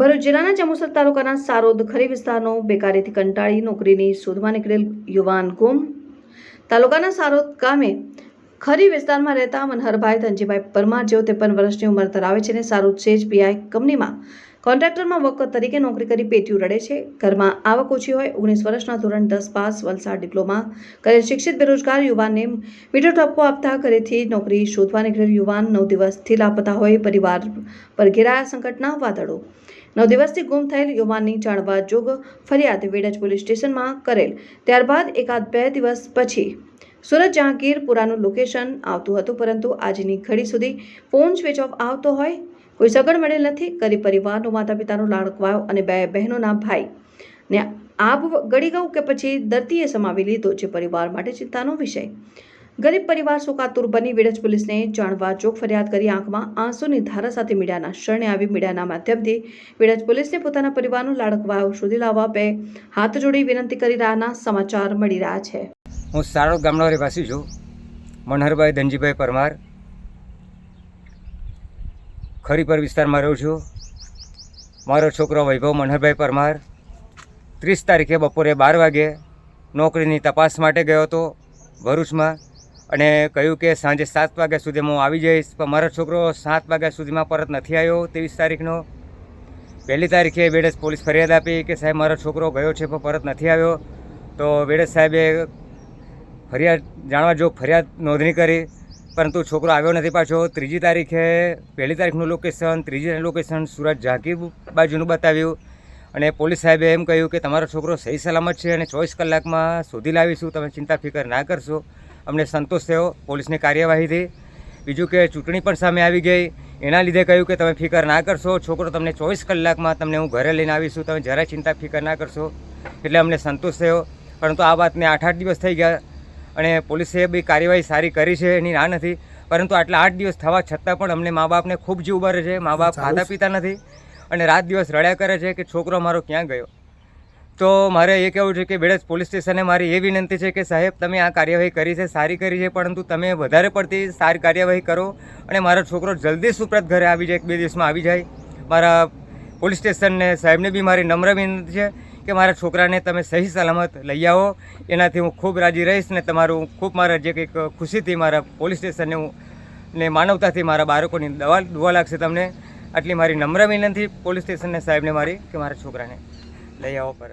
ભરૂચ જિલ્લાના જંબુસર તાલુકાના સારોદ ખરી વિસ્તારનો બેકારીથી કંટાળી નોકરીની શોધમાં નીકળેલ યુવાન ગુમ. તાલુકાના સારોદ ગામે ખરી વિસ્તારમાં રહેતા મનહરભાઈ ધનજીભાઈ પરમાર જેઓ ત્રેપન વર્ષની ઉંમર ધરાવે છે અને સારોદ સેજ પીઆઈ કંપનીમાં કોન્ટ્રાક્ટરમાં વર્કર તરીકે નોકરી કરી પેટીયું રડે છે. ઘરમાં આવક ઓછી હોય, ઓગણીસ વર્ષના ધોરણ દસ પાસ, વલસાડ ડિપ્લોમા કરેલ શિક્ષિત બેરોજગાર યુવાનને મીટર ટપકો આપતા ઘરેથી નોકરી શોધવા નીકળેલ યુવાન નવ દિવસથી લાપતા હોય, પરિવાર પર ઘેરાયા સંકટના વાદળો. નવ દિવસથી ગુમ થયેલ યુવાનની જાણવા જોગ ફરિયાદ વેડજ પોલીસ સ્ટેશનમાં કરેલ. ત્યારબાદ એકાદ બે દિવસ પછી સુરત જહાંગીરપુરાનું લોકેશન આવતું હતું, પરંતુ આજની ઘડી સુધી ફોન સ્વિચ ઓફ આવતો હોય કોઈ સગડ મળેલ નથી. ગરીબ પરિવારનો માતા પિતાનો લાડકવાયો અને બે બહેનોના ભાઈ. ને આબ ગળી ગયું કે પછી દર્દીએ સમાવી લીધો જે પરિવાર માટે ચિંતાનો વિષય. ગરીબ પરિવાર શોકાતુર બની વિડજ પોલીસને જાણવા ચોક ફરિયાદ કરી આંખમાં આંસુની ધારા સાથે મીડિયાના શરણે આવી. મીડિયાના માધ્યમથી વિડજ પોલીસને પોતાના પરિવારનો લાડકવાયો શોધી લાવવા બે હાથ જોડી વિનંતી કરી રહ્યાના સમાચાર મળી રહ્યા છે. હું સારો ગામનો રહેવાસી છું. મનહરભાઈ ધનજીભાઈ પરમાર. ખરીપર વિસ્તારમાં રહું છું. મારો છોકરો વૈભવ મનહરભાઈ પરમાર ત્રીસ તારીખે બપોરે બાર વાગે નોકરીની તપાસ માટે ગયો હતો ભરૂચમાં અને કહ્યું કે સાંજે સાત વાગ્યા સુધી હું આવી જઈશ, પણ મારો છોકરો સાત વાગ્યા સુધીમાં પરત નથી આવ્યો ત્રીસ તારીખનો. પહેલી તારીખે વેડેસ પોલીસ ફરિયાદ આપી કે સાહેબ, મારો છોકરો ગયો છે પણ પરત નથી આવ્યો. તો વેડેસ સાહેબે ફરિયાદ, જાણવા જો ફરિયાદ નોંધણી કરી. પરંતુ છોકરો આવ્યો નથી પાછો. ત્રીજી તારીખે પહેલી તારીખનું લોકેશન ત્રીજી લોકેશન સુરત ઝાંકી બાજુનું બતાવ્યું. અને પોલીસ સાહેબે એમ કહ્યું કે તમારો છોકરો સહી સલામત છે અને ચોવીસ કલાકમાં શોધી લાવીશું. તમે ચિંતા ફિકર ના કરશો. અમને સંતોષ થયો પોલીસની કાર્યવાહીથી. બીજું કે ચૂંટણી પણ સામે આવી ગઈ. એના લીધે કહ્યું કે તમે ફિકર ના કરશો. છોકરો તમને ચોવીસ કલાકમાં તમને હું ઘરે લઈને આવીશું. તમે જરાય ચિંતા ફિકર ના કરશો. એટલે અમને સંતોષ થયો. પરંતુ આ વાતને આઠ આઠ દિવસ થઈ ગયા. અને પોલીસે બી કાર્યવાહી સારી કરી છે એની ના નથી. પરંતુ આટલા આઠ દિવસ થવા છતાં પણ અમને મા બાપને ખૂબ જીવ ભરે છે મા બાપ ખાતા પીતા નથી અને રાત દિવસ રડ્યા કરે છે કે છોકરો મારો ક્યાં ગયો. તો મારે એ કહેવું છે કે બેડજ પોલીસ સ્ટેશને મારી એ વિનંતી છે કે સાહેબ તમે આ કાર્યવાહી કરી છે સારી કરી છે પરંતુ તમે વધારે પડતી સારી કાર્યવાહી કરો અને મારો છોકરો જલ્દી સુપ્રત ઘરે આવી જાય એક બે દિવસમાં આવી જાય. મારા પોલીસ સ્ટેશનને સાહેબને બી મારી નમ્ર વિનંતી છે કે મારા છોકરાને તમે સહી સલામત લઈ આવો. એનાથી હું ખૂબ રાજી રહીશ ને તમારું ખૂબ મારા જે કંઈક ખુશીથી મારા પોલીસ સ્ટેશનને હું ને માનવતાથી મારા બાળકોની દવા દુવા લાગશે તમને. આટલી મારી નમ્ર વિનંતી પોલીસ સ્ટેશનને સાહેબને મારી કે મારા છોકરાને લઈ આવો પર.